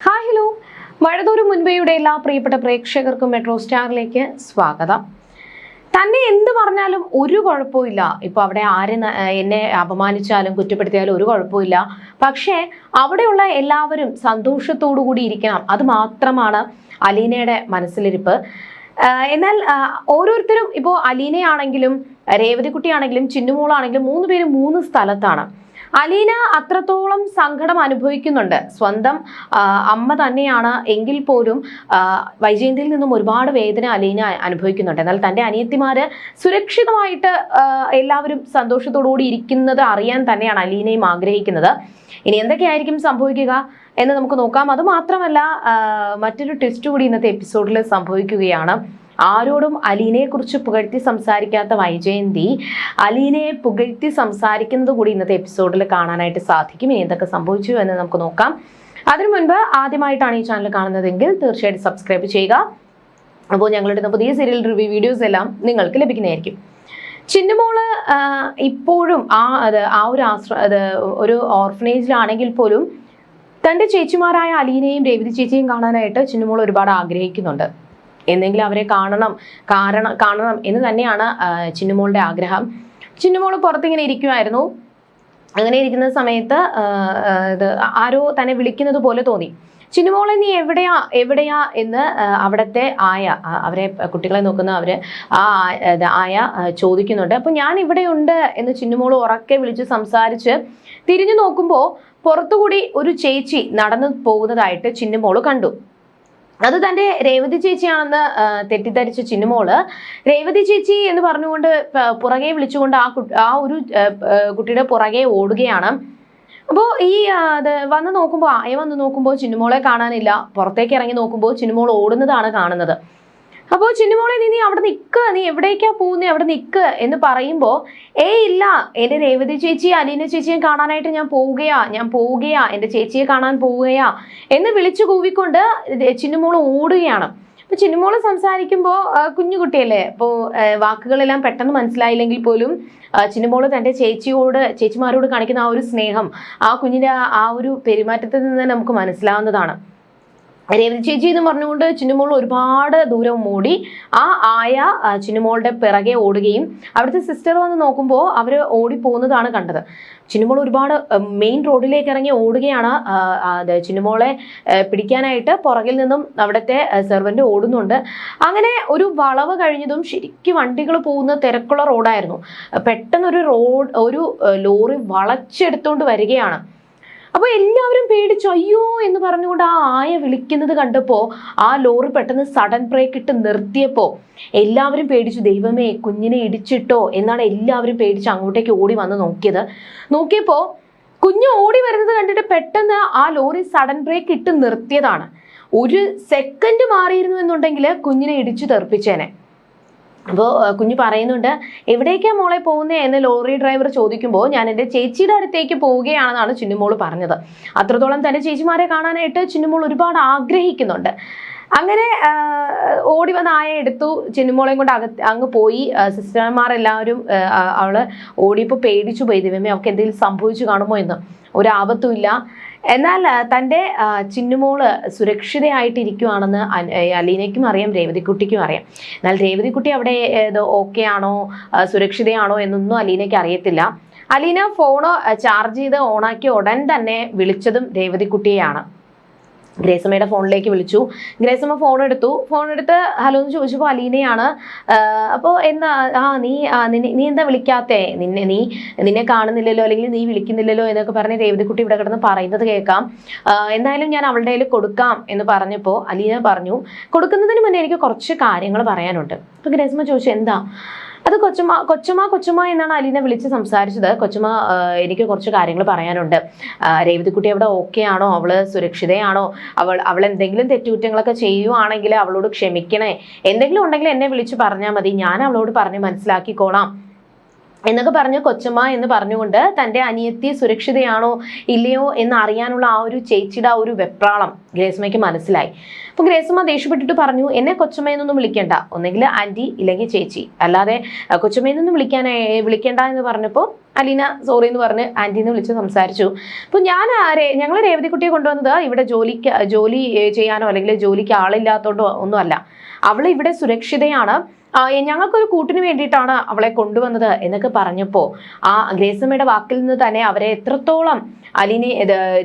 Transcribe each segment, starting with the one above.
Hi hello. മഴതൂര് മുൻപേയുടെ എല്ലാ പ്രിയപ്പെട്ട പ്രേക്ഷകർക്കും മെട്രോ സ്റ്റാറിലേക്ക് സ്വാഗതം. തന്നെ എന്ത് പറഞ്ഞാലും ഒരു കുഴപ്പമില്ല ഇപ്പോൾ അവിടെ ആര് എന്നെ അപമാനിച്ചാലും കുറ്റപ്പെടുത്തിയാലും ഒരു കുഴപ്പമില്ല പക്ഷേ അവിടെയുള്ള എല്ലാവരും സന്തോഷത്തോടു കൂടി ഇരിക്കണം. അത് മാത്രമാണ് അലീനയുടെ മനസ്സിലിരിപ്പ്. എന്നാൽ ഓരോരുത്തരും ഇപ്പോൾ അലീനയാണെങ്കിലും രേവതിക്കുട്ടിയാണെങ്കിലും ചിന്നുമോളാണെങ്കിലും മൂന്ന് പേര് മൂന്ന് സ്ഥലത്താണ്. അലീന അത്രത്തോളം സങ്കടം അനുഭവിക്കുന്നുണ്ട്. സ്വന്തം അമ്മ തന്നെയാണ് എങ്കിൽ പോലും വൈജയന്തിയിൽ നിന്നും ഒരുപാട് വേദന അലീന അനുഭവിക്കുന്നുണ്ട്. എന്നാൽ തന്റെ അനിയത്തിമാര് സുരക്ഷിതമായിട്ട് എല്ലാവരും സന്തോഷത്തോടുകൂടി ഇരിക്കുന്നത് അറിയാൻ തന്നെയാണ് അലീനയും ആഗ്രഹിക്കുന്നത്. ഇനി എന്തൊക്കെയായിരിക്കും സംഭവിക്കുക എന്ന് നമുക്ക് നോക്കാം. അതുമാത്രമല്ല മറ്റൊരു ട്വിസ്റ്റ് കൂടി ഇന്നത്തെ എപ്പിസോഡിൽ സംഭവിക്കുകയാണ്. ആരോടും അലീനയെ കുറിച്ച് പുകഴ്ത്തി സംസാരിക്കാത്ത വൈജയന്തി അലീനയെ പുകഴ്ത്തി സംസാരിക്കുന്നത് കൂടി ഇന്നത്തെ എപ്പിസോഡിൽ കാണാനായിട്ട് സാധിക്കും. ഇനി എന്തൊക്കെ സംഭവിച്ചു എന്ന് നമുക്ക് നോക്കാം. അതിനു മുൻപ് ആദ്യമായിട്ടാണ് ഈ ചാനൽ കാണുന്നതെങ്കിൽ തീർച്ചയായിട്ടും സബ്സ്ക്രൈബ് ചെയ്യുക. അപ്പോൾ ഞങ്ങളുടെ പുതിയ സീരിയൽ റിവ്യൂ വീഡിയോസ് എല്ലാം നിങ്ങൾക്ക് ലഭിക്കുന്നതായിരിക്കും. ചിന്നുമോൾ ഇപ്പോഴും ആ അത് ആ ഒരു ആശ്ര അത് ഒരു ഓർഫനേജിലാണെങ്കിൽ പോലും തന്റെ ചേച്ചിമാരായ അലീനയും രേവതി ചേച്ചിയും കാണാനായിട്ട് ചിന്നുമോൾ ഒരുപാട് ആഗ്രഹിക്കുന്നുണ്ട്. എന്നെങ്കിലും അവരെ കാണണം കാരണം കാണണം എന്ന് തന്നെയാണ് ചിന്നുമോളുടെ ആഗ്രഹം. ചിന്നുമോൾ പുറത്തിങ്ങനെ ഇരിക്കുമായിരുന്നു അങ്ങനെ ഇരിക്കുന്ന സമയത്ത് ഇത് ആരോ തന്നെ വിളിക്കുന്നത് പോലെ തോന്നി. ചിന്നുമോളെ നീ എവിടെയാ എവിടെയാ എന്ന് അവിടത്തെ ആയ അവരെ കുട്ടികളെ നോക്കുന്ന അവർ ആ ആയ ചോദിക്കുന്നുണ്ട്. അപ്പൊ ഞാൻ ഇവിടെയുണ്ട് എന്ന് ചിന്നുമോൾ ഉറക്കെ വിളിച്ച് സംസാരിച്ച് തിരിഞ്ഞു നോക്കുമ്പോൾ പുറത്തുകൂടി ഒരു ചേച്ചി നടന്നു പോകുന്നതായിട്ട് ചിന്നുമോൾ കണ്ടു. അത് തന്റെ രേവതി ചേച്ചിയാണെന്ന് തെറ്റിദ്ധരിച്ച ചിന്നുമോൾ രേവതി ചേച്ചി എന്ന് പറഞ്ഞുകൊണ്ട് പുറകെ വിളിച്ചുകൊണ്ട് ആ ആ ഒരു കുട്ടിയുടെ പുറകെ ഓടുകയാണ്. അപ്പോൾ ഈ വന്ന് നോക്കുമ്പോൾ ആയ വന്ന് നോക്കുമ്പോൾ ചിന്നുമോളെ കാണാനില്ല. പുറത്തേക്ക് ഇറങ്ങി നോക്കുമ്പോൾ ചിന്നുമോൾ ഓടുന്നതാണ് കാണുന്നത്. അപ്പോൾ ചിന്നുമോളെ നീ നീ അവിടെ നിൽക്ക് നീ എവിടേക്കാ പോകുന്നത് അവിടെ നിൽക്ക് എന്ന് പറയുമ്പോൾ ഏ ഇല്ല എന്റെ രേവതി ചേച്ചി അലീന ചേച്ചിയെ കാണാനായിട്ട് ഞാൻ പോവുകയാ ഞാൻ പോവുകയാ എന്റെ ചേച്ചിയെ കാണാൻ പോവുകയാ എന്ന് വിളിച്ചു കൂവിക്കൊണ്ട് ചിന്നുമോൾ ഓടുകയാണ്. അപ്പൊ ചിന്നുമോൾ സംസാരിക്കുമ്പോൾ കുഞ്ഞുകുട്ടിയല്ലേ? അപ്പോൾ വാക്കുകളെല്ലാം പെട്ടെന്ന് മനസ്സിലായില്ലെങ്കിൽ പോലും ചിന്നുമോൾ തന്റെ ചേച്ചിയോട് ചേച്ചിമാരോട് കാണിക്കുന്ന ആ ഒരു സ്നേഹം ആ കുഞ്ഞിന്റെ ആ ഒരു പെരുമാറ്റത്തിൽ നിന്ന് നമുക്ക് മനസ്സിലാവുന്നതാണ്. രേവതി ചേച്ചി എന്ന് പറഞ്ഞുകൊണ്ട് ചിന്നുമോൾ ഒരുപാട് ദൂരം ഓടി ആ ആയ ചിന്നുമോളുടെ പിറകെ ഓടുകയും അവിടുത്തെ സിസ്റ്റർ വന്ന് നോക്കുമ്പോൾ അവർ ഓടി പോകുന്നതാണ് കണ്ടത്. ചിന്നുമോൾ ഒരുപാട് മെയിൻ റോഡിലേക്ക് ഇറങ്ങി ഓടുകയാണ്. ചിന്നുമോളെ പിടിക്കാനായിട്ട് പുറകിൽ നിന്നും അവിടുത്തെ സെർവന്റ് ഓടുന്നുണ്ട്. അങ്ങനെ ഒരു വളവ് കഴിഞ്ഞതും ശരിക്കും വണ്ടികൾ പോകുന്ന തിരക്കുള്ള റോഡായിരുന്നു പെട്ടെന്നൊരു റോഡ് ഒരു ലോറി വളച്ചെടുത്തുകൊണ്ട് വരികയാണ്. അപ്പോൾ എല്ലാവരും പേടിച്ചു അയ്യോ എന്ന് പറഞ്ഞുകൊണ്ട് ആ ആയ വിളിക്കുന്നത് കണ്ടപ്പോൾ ആ ലോറി പെട്ടെന്ന് സഡൻ ബ്രേക്ക് ഇട്ട് നിർത്തിയപ്പോൾ എല്ലാവരും പേടിച്ചു ദൈവമേ കുഞ്ഞിനെ ഇടിച്ചിട്ടോ എന്നാണ് എല്ലാവരും പേടിച്ച് അങ്ങോട്ടേക്ക് ഓടി വന്ന് നോക്കിയത്. നോക്കിയപ്പോൾ കുഞ്ഞ് ഓടി വരുന്നത് കണ്ടിട്ട് പെട്ടെന്ന് ആ ലോറി സഡൻ ബ്രേക്ക് ഇട്ട് നിർത്തിയതാണ്. ഒരു സെക്കൻഡ് മാറിയിരുന്നു എന്നുണ്ടെങ്കിൽ കുഞ്ഞിനെ ഇടിച്ചു തെറിപ്പിച്ചേനെ. അപ്പോൾ കുഞ്ഞു പറയുന്നുണ്ട് എവിടേക്കാ മോളെ പോകുന്നത് എന്ന് ലോറി ഡ്രൈവർ ചോദിക്കുമ്പോൾ ഞാൻ എന്റെ ചേച്ചിയുടെ അടുത്തേക്ക് പോവുകയാണെന്നാണ് ചിന്നുമോൾ പറഞ്ഞത്. അത്രത്തോളം തന്റെ ചേച്ചിമാരെ കാണാനായിട്ട് ചിന്നുമോൾ ഒരുപാട് ആഗ്രഹിക്കുന്നുണ്ട്. അങ്ങനെ ഓടി വന്ന ആയ എടുത്തു ചിന്നുമോളെയും കൊണ്ട് അകത്ത് അങ്ങ് പോയി. സിസ്റ്റർമാരെല്ലാവരും അവൾ ഓടിയപ്പോൾ പേടിച്ചു പോയി. ദിവ്യമേ അവൾക്ക് എന്തെങ്കിലും സംഭവിച്ചു കാണുമോ? എന്ന്. ഒരു ആപത്തും ഇല്ല. എന്നാൽ തന്റെ ചിന്നുമോൾ സുരക്ഷിതയായിട്ടിരിക്കുവാണെന്ന് അലീനയ്ക്കും അറിയാം രേവതിക്കുട്ടിക്കും അറിയാം. എന്നാൽ രേവതിക്കുട്ടി അവിടെ ഓക്കെ ആണോ സുരക്ഷിതയാണോ എന്നൊന്നും അലീനയ്ക്ക് അറിയത്തില്ല. അലീന ഫോണോ ചാർജ് ചെയ്ത് ഓണാക്കിയ ഉടൻ തന്നെ വിളിച്ചതും രേവതിക്കുട്ടിയെയാണ്. ഗ്രേസമ്മയുടെ ഫോണിലേക്ക് വിളിച്ചു. ഗ്രേസമ്മ ഫോൺ എടുത്തു. ഫോൺ എടുത്ത് ഹലോ എന്ന് ചോദിച്ചപ്പോൾ അലീനയാണ് അപ്പോൾ എന്താ ആ നീ നീ എന്താ വിളിക്കാത്തേ? നിന്നെ നീ നിന്നെ കാണുന്നില്ലല്ലോ അല്ലെങ്കിൽ നീ വിളിക്കുന്നില്ലല്ലോ എന്നൊക്കെ പറഞ്ഞ് രേവതിക്കുട്ടി ഇവിടെ കിടന്ന് പറയുന്നത് കേൾക്കാം. എന്തായാലും ഞാൻ അവളുടെ കയ്യിൽ കൊടുക്കാം എന്ന് പറഞ്ഞപ്പോൾ അലീന പറഞ്ഞു കൊടുക്കുന്നതിന് മുന്നേ എനിക്ക് കുറച്ച് കാര്യങ്ങൾ പറയാനുണ്ട്. അപ്പോൾ ഗ്രേസമ്മ ചോദിച്ചു എന്താ? അത് കൊച്ചുമ കൊച്ചുമ കൊച്ചുമ എന്നാണ് അലീനെ വിളിച്ച് സംസാരിച്ചത്. കൊച്ചുമ എനിക്ക് കുറച്ച് കാര്യങ്ങൾ പറയാനുണ്ട്. രേവതിക്കുട്ടി അവിടെ ഓക്കെ ആണോ? അവൾ സുരക്ഷിതയാണോ? അവൾ അവൾ എന്തെങ്കിലും തെറ്റുകുറ്റങ്ങളൊക്കെ ചെയ്യുവാണെങ്കിൽ അവളോട് ക്ഷമിക്കണേ. എന്തെങ്കിലും ഉണ്ടെങ്കിൽ എന്നെ വിളിച്ച് പറഞ്ഞാൽ മതി. ഞാൻ അവളോട് പറഞ്ഞ് മനസ്സിലാക്കിക്കോളാം. എന്നൊക്കെ പറഞ്ഞ് കൊച്ചമ്മ എന്ന് പറഞ്ഞുകൊണ്ട് തന്റെ അനിയത്തി സുരക്ഷിതയാണോ ഇല്ലയോ എന്ന് അറിയാനുള്ള ആ ഒരു ചേച്ചിയുടെ ആ ഒരു വെപ്രാളം ഗ്രേസ്മയ്ക്ക് മനസ്സിലായി. അപ്പോൾ ഗ്രേസ്മ ദേഷ്യപ്പെട്ടിട്ട് പറഞ്ഞു എന്നെ കൊച്ചമ്മയെന്നൊന്നും വിളിക്കേണ്ട. ഒന്നെങ്കിൽ ആന്റി ഇല്ലെങ്കിൽ ചേച്ചി. അല്ലാതെ കൊച്ചമ്മയെന്നൊന്നും വിളിക്കാനായി വിളിക്കേണ്ട എന്ന് പറഞ്ഞപ്പോൾ അലീന സോറി എന്ന് പറഞ്ഞ് ആന്റീന്ന് വിളിച്ച് സംസാരിച്ചു. അപ്പോൾ ഞാൻ ഞങ്ങൾ രേവതിക്കുട്ടിയെ കൊണ്ടുവന്നത് ഇവിടെ ജോലിക്ക് ജോലി ചെയ്യാനോ അല്ലെങ്കിൽ ജോലിക്ക് ആളില്ലാത്തതുകൊണ്ടോ ഒന്നുമല്ല. അവൾ ഇവിടെ സുരക്ഷിതയാണ്. ഞങ്ങൾക്കൊരു കൂട്ടിന് വേണ്ടിയിട്ടാണ് അവളെ കൊണ്ടുവന്നത് എന്നൊക്കെ പറഞ്ഞപ്പോൾ ആ ഗ്രേസമ്മയുടെ വാക്കിൽ നിന്ന് തന്നെ അവരെ എത്രത്തോളം അലീനെ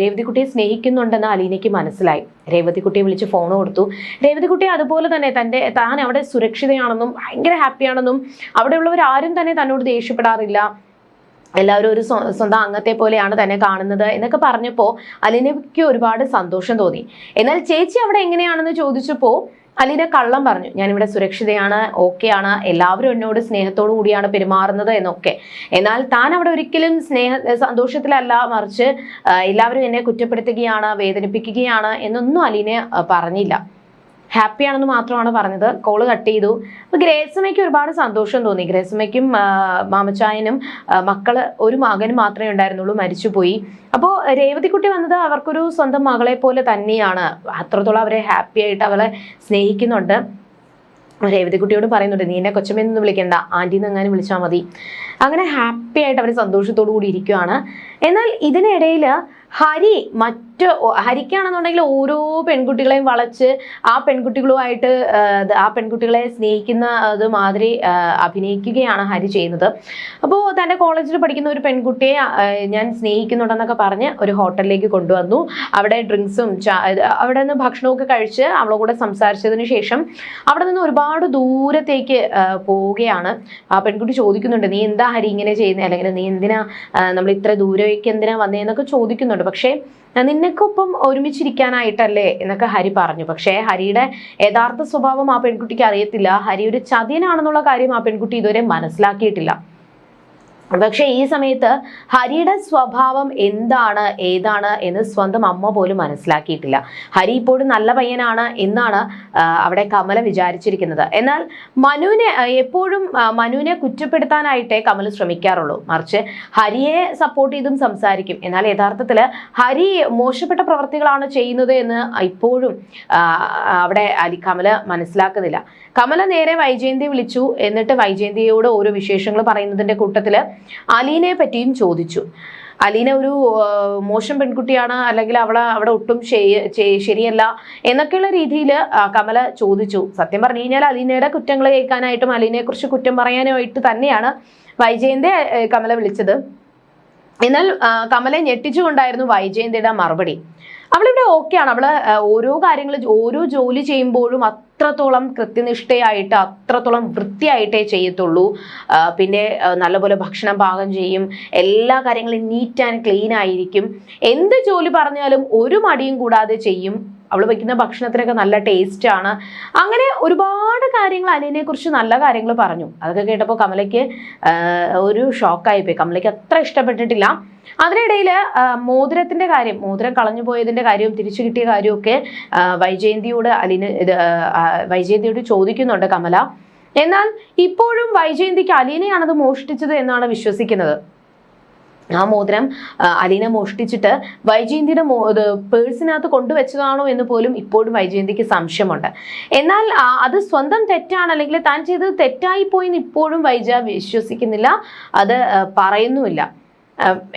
രേവതിക്കുട്ടിയെ സ്നേഹിക്കുന്നുണ്ടെന്ന് അലീനയ്ക്ക് മനസ്സിലായി. രേവതിക്കുട്ടിയെ വിളിച്ച് ഫോൺ കൊടുത്തു. രേവതിക്കുട്ടി അതുപോലെ തന്നെ തന്റെ താൻ അവിടെ സുരക്ഷിതയാണെന്നും ഭയങ്കര ഹാപ്പിയാണെന്നും അവിടെയുള്ളവർ ആരും തന്നെ തന്നോട് ദേഷ്യപ്പെടാറില്ല. എല്ലാവരും ഒരു സ്വന്തം അംഗത്തെ പോലെയാണ് തന്നെ കാണുന്നത് എന്നൊക്കെ പറഞ്ഞപ്പോൾ അലിനയ്ക്ക് ഒരുപാട് സന്തോഷം തോന്നി. എന്നാൽ ചേച്ചി അവിടെ എങ്ങനെയാണെന്ന് ചോദിച്ചപ്പോൾ അലീന കള്ളം പറഞ്ഞു ഞാനിവിടെ സുരക്ഷിതയാണ് ഓക്കെയാണ് എല്ലാവരും എന്നോട് സ്നേഹത്തോടു കൂടിയാണ് പെരുമാറുന്നത് എന്നൊക്കെ. എന്നാൽ താൻ അവിടെ ഒരിക്കലും സ്നേഹ സന്തോഷത്തിലല്ല മറിച്ച് എല്ലാവരും എന്നെ കുറ്റപ്പെടുത്തുകയാണ് വേദനിപ്പിക്കുകയാണ് എന്നൊന്നും അലീന പറഞ്ഞില്ല. ഹാപ്പി ആണെന്ന് മാത്രമാണ് പറഞ്ഞത്. കോൾ കട്ട് ചെയ്തു. അപ്പോൾ ഗ്രേസമ്മയ്ക്ക് ഒരുപാട് സന്തോഷം തോന്നി. ഗ്രേസമ്മയ്ക്കും മാമച്ചായനും മക്കൾ ഒരു മകൻ മാത്രമേ ഉണ്ടായിരുന്നുള്ളൂ മരിച്ചുപോയി. അപ്പോൾ രേവതിക്കുട്ടി വന്നത് അവർക്കൊരു സ്വന്തം മകളെ പോലെ തന്നെയാണ്. അത്രത്തോളം അവരെ ഹാപ്പി ആയിട്ട് അവളെ സ്നേഹിക്കുന്നുണ്ട്. രേവതിക്കുട്ടിയോട് പറയുന്നുണ്ട് നീ എന്നെ കൊച്ചമ്മയെന്നൊന്നും വിളിക്കണ്ട. ആന്റീന്ന് എങ്ങാനും വിളിച്ചാൽ മതി. അങ്ങനെ ഹാപ്പി ആയിട്ട് അവർ സന്തോഷത്തോടു കൂടി ഇരിക്കുകയാണ് എന്നാൽ ഇതിനിടയിൽ ഹരി മറ്റ് ഹരിക്കാണെന്നുണ്ടെങ്കിൽ ഓരോ പെൺകുട്ടികളെയും വളച്ച് ആ പെൺകുട്ടികളുമായിട്ട് ആ, പെൺകുട്ടികളെ സ്നേഹിക്കുന്ന അത് മാതിരി അഭിനയിക്കുകയാണ് ഹരി ചെയ്യുന്നത്. അപ്പോൾ തന്റെ കോളേജിൽ പഠിക്കുന്ന ഒരു പെൺകുട്ടിയെ ഞാൻ സ്നേഹിക്കുന്നുണ്ടെന്നൊക്കെ പറഞ്ഞ് ഒരു ഹോട്ടലിലേക്ക് കൊണ്ടുവന്നു. അവിടെ ഡ്രിങ്ക്സും അവിടെ നിന്ന് ഭക്ഷണമൊക്കെ കഴിച്ച് അവളെ കൂടെ സംസാരിച്ചതിന് ശേഷം അവിടെ നിന്ന് ഒരുപാട് ദൂരത്തേക്ക് പോവുകയാണ്. ആ പെൺകുട്ടി ചോദിക്കുന്നുണ്ട് നീ എന്താ ഹരി ഇങ്ങനെ ചെയ്യുന്നത് അല്ലെങ്കിൽ നീ എന്തിനാ നമ്മൾ ഇത്ര ദൂരേക്ക് എന്തിനാ വന്നതെന്നൊക്കെ ചോദിക്കുന്നുണ്ട്. പക്ഷേ ആ, നിനക്കൊപ്പം ഒരുമിച്ചിരിക്കാനായിട്ടല്ലേ എന്നൊക്കെ ഹരി പറഞ്ഞു. പക്ഷേ ഹരിയുടെ യഥാർത്ഥ സ്വഭാവം ആ പെൺകുട്ടിക്ക് അറിയത്തില്ല. ഹരി ഒരു ചതിയനാണെന്നുള്ള കാര്യം ആ പെൺകുട്ടി ഇതുവരെ മനസ്സിലാക്കിയിട്ടില്ല. പക്ഷെ ഈ സമയത്ത് ഹരിയുടെ സ്വഭാവം എന്താണ് ഏതാണ് എന്ന് സ്വന്തം അമ്മ പോലും മനസ്സിലാക്കിയിട്ടില്ല. ഹരി ഇപ്പോഴും നല്ല പയ്യനാണ് എന്നാണ് അവിടെ കമല വിചാരിച്ചിരിക്കുന്നത്. എന്നാൽ മനുവിനെ എപ്പോഴും മനുവിനെ കുറ്റപ്പെടുത്താനായിട്ടേ കമൽ ശ്രമിക്കാറുള്ളൂ. മറിച്ച് ഹരിയെ സപ്പോർട്ട് ചെയ്തും സംസാരിക്കും. എന്നാൽ യഥാർത്ഥത്തിൽ ഹരി മോശപ്പെട്ട പ്രവർത്തികളാണ് ചെയ്യുന്നത് എന്ന് ഇപ്പോഴും അവിടെ അലി കമല മനസ്സിലാക്കുന്നില്ല. കമല നേരെ വൈജയന്തി വിളിച്ചു. എന്നിട്ട് വൈജയന്തിയോട് ഓരോ വിശേഷങ്ങൾ പറയുന്നതിന്റെ കൂട്ടത്തിൽ അലീനയെ പറ്റിയും ചോദിച്ചു. അലീന ഒരു മോശം പെൺകുട്ടിയാണ് അല്ലെങ്കിൽ അവളെ അവിടെ ഒട്ടും ശരിയല്ല എന്നൊക്കെയുള്ള രീതിയിൽ കമല ചോദിച്ചു. സത്യം പറഞ്ഞു കഴിഞ്ഞാൽ അലീനയുടെ കുറ്റങ്ങൾ കേൾക്കാനായിട്ടും അലീനയെ കുറിച്ച് കുറ്റം പറയാനായിട്ട് തന്നെയാണ് വൈജയന്റെ കമല വിളിച്ചത്. എന്നാൽ കമലെ ഞെട്ടിച്ചുകൊണ്ടായിരുന്നു വൈജയന്തിയുടെ മറുപടി. അവളിവിടെ ഓക്കെയാണ്. അവൾ ഓരോ കാര്യങ്ങൾ ഓരോ ജോലി ചെയ്യുമ്പോഴും അത്രത്തോളം കൃത്യനിഷ്ഠയായിട്ട് അത്രത്തോളം വൃത്തിയായിട്ടേ ചെയ്യത്തുള്ളൂ. പിന്നെ നല്ലപോലെ ഭക്ഷണം പാകം ചെയ്യും. എല്ലാ കാര്യങ്ങളും നീറ്റ് ആൻഡ് ക്ലീൻ ആയിരിക്കും. എന്ത് ജോലി പറഞ്ഞാലും ഒരു മടിയും കൂടാതെ ചെയ്യും. അവൾ വയ്ക്കുന്ന ഭക്ഷണത്തിനൊക്കെ നല്ല ടേസ്റ്റ് ആണ്. അങ്ങനെ ഒരുപാട് കാര്യങ്ങൾ അനിയനെ കുറിച്ച് നല്ല കാര്യങ്ങൾ പറഞ്ഞു. അതൊക്കെ കേട്ടപ്പോൾ കമലയ്ക്ക് ഒരു ഷോക്കായി പോയി കമലയ്ക്ക് അത്ര ഇഷ്ടപ്പെട്ടിട്ടില്ല. അതിനിടയിൽ മോതിരത്തിന്റെ കാര്യം മോതിരം കളഞ്ഞു പോയതിന്റെ കാര്യവും തിരിച്ചു കിട്ടിയ കാര്യമൊക്കെ വൈജയന്തിയോട് അലിന് ഇത് വൈജയന്തിയോട് ചോദിക്കുന്നുണ്ട് കമല. എന്നാൽ ഇപ്പോഴും വൈജയന്തിക്ക് അലീനയാണത് മോഷ്ടിച്ചത് എന്നാണ് വിശ്വസിക്കുന്നത്. ആ മോതിരം അലീനെ മോഷ്ടിച്ചിട്ട് വൈജയന്തിയുടെ മോ പേഴ്സിനകത്ത് കൊണ്ടുവച്ചതാണോ എന്ന് പോലും ഇപ്പോഴും വൈജയന്തിക്ക് സംശയമുണ്ട്. എന്നാൽ അത് സ്വന്തം തെറ്റാണ് അല്ലെങ്കിൽ താൻ ചെയ്തത് തെറ്റായി പോയി എന്ന് ഇപ്പോഴും വൈജ വിശ്വസിക്കുന്നില്ല അത് പറയുന്നുമില്ല.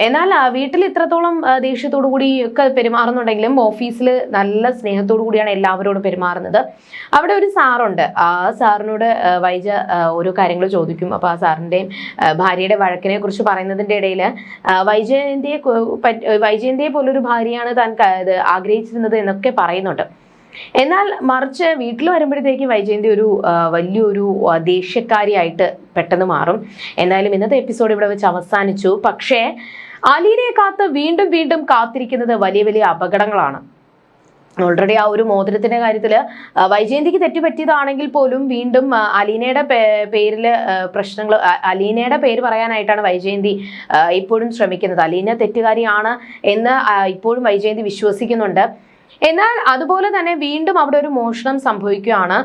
എന്നാൽ വീട്ടിൽ ഇത്രത്തോളം ദേഷ്യത്തോടു കൂടി ഒക്കെ പെരുമാറുന്നുണ്ടെങ്കിലും ഓഫീസിൽ നല്ല സ്നേഹത്തോടു കൂടിയാണ് എല്ലാവരോടും പെരുമാറുന്നത്. അവിടെ ഒരു സാറുണ്ട്. ആ സാറിനോട് വൈജ ഓരോ കാര്യങ്ങൾ ചോദിക്കും. അപ്പോൾ ആ സാറിന്റെയും ഭാര്യയുടെ വഴക്കിനെ കുറിച്ച് പറയുന്നതിന്റെ ഇടയിൽ വൈജയന്തിയെ വൈജയന്തിയെ പോലൊരു ഭാര്യയാണ് താൻ ആഗ്രഹിച്ചിരുന്നത് എന്നൊക്കെ പറയുന്നുണ്ട്. എന്നാൽ മറിച്ച് വീട്ടിൽ വരുമ്പോഴത്തേക്ക് വൈജയന്തി ഒരു വലിയൊരു ദേഷ്യക്കാരിയായിട്ട് പെട്ടെന്ന് മാറും. എന്തായാലും ഇന്നത്തെ എപ്പിസോഡ് ഇവിടെ വെച്ച് അവസാനിച്ചു. പക്ഷേ അലീനെ കാത്ത് വീണ്ടും വീണ്ടും കാത്തിരിക്കുന്നത് വലിയ വലിയ അപകടങ്ങളാണ്. ഓൾറെഡി ആ ഒരു മോതിരത്തിന്റെ കാര്യത്തിൽ വൈജയന്തിക്ക് തെറ്റുപറ്റിയതാണെങ്കിൽ പോലും വീണ്ടും അലീനയുടെ പേരിൽ പ്രശ്നങ്ങൾ അലീനയുടെ പേര് പറയാനായിട്ടാണ് വൈജയന്തി ഇപ്പോഴും ശ്രമിക്കുന്നത്. അലീന തെറ്റുകാരിയാണ് എന്ന് ഇപ്പോഴും വൈജയന്തി വിശ്വസിക്കുന്നുണ്ട്. എന്നാൽ അതുപോലെ തന്നെ വീണ്ടും അവിടെ ഒരു മോഷണം സംഭവിക്കുകയാണ്.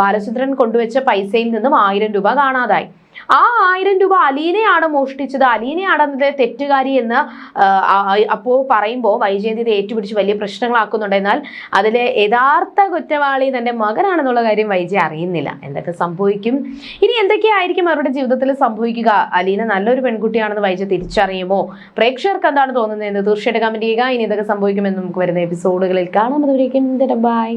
ബാലചന്ദ്രൻ കൊണ്ടുവച്ച പൈസയിൽ നിന്നും ആയിരം രൂപ കാണാതായി. ആ ആയിരം രൂപ അലീനയാണ് മോഷ്ടിച്ചത്. അലീനയാണ് അതിന്റെ തെറ്റുകാരി എന്ന് അപ്പോൾ പറയുമ്പോൾ വൈജയന്തി ഇത് ഏറ്റുപിടിച്ച് വലിയ പ്രശ്നങ്ങളാക്കുന്നുണ്ട്. എന്നാൽ അതിലെ യഥാർത്ഥ കുറ്റവാളി തന്റെ മകനാണെന്നുള്ള കാര്യം വൈജയ അറിയുന്നില്ല. എന്തൊക്കെ സംഭവിക്കും? ഇനി എന്തൊക്കെയായിരിക്കും അവരുടെ ജീവിതത്തിൽ സംഭവിക്കുക? അലീന നല്ലൊരു പെൺകുട്ടിയാണെന്ന് വൈജയ തിരിച്ചറിയുമോ? പ്രേക്ഷകർക്ക് എന്താണ് തോന്നുന്നത് എന്ന് തീർച്ചയായിട്ടും കമന്റ് ചെയ്യുക. ഇനി ഇതൊക്കെ സംഭവിക്കുമെന്ന് നമുക്ക് വരുന്ന എപ്പിസോഡുകളിൽ കാണാം. അതുവരേക്കും ബൈ.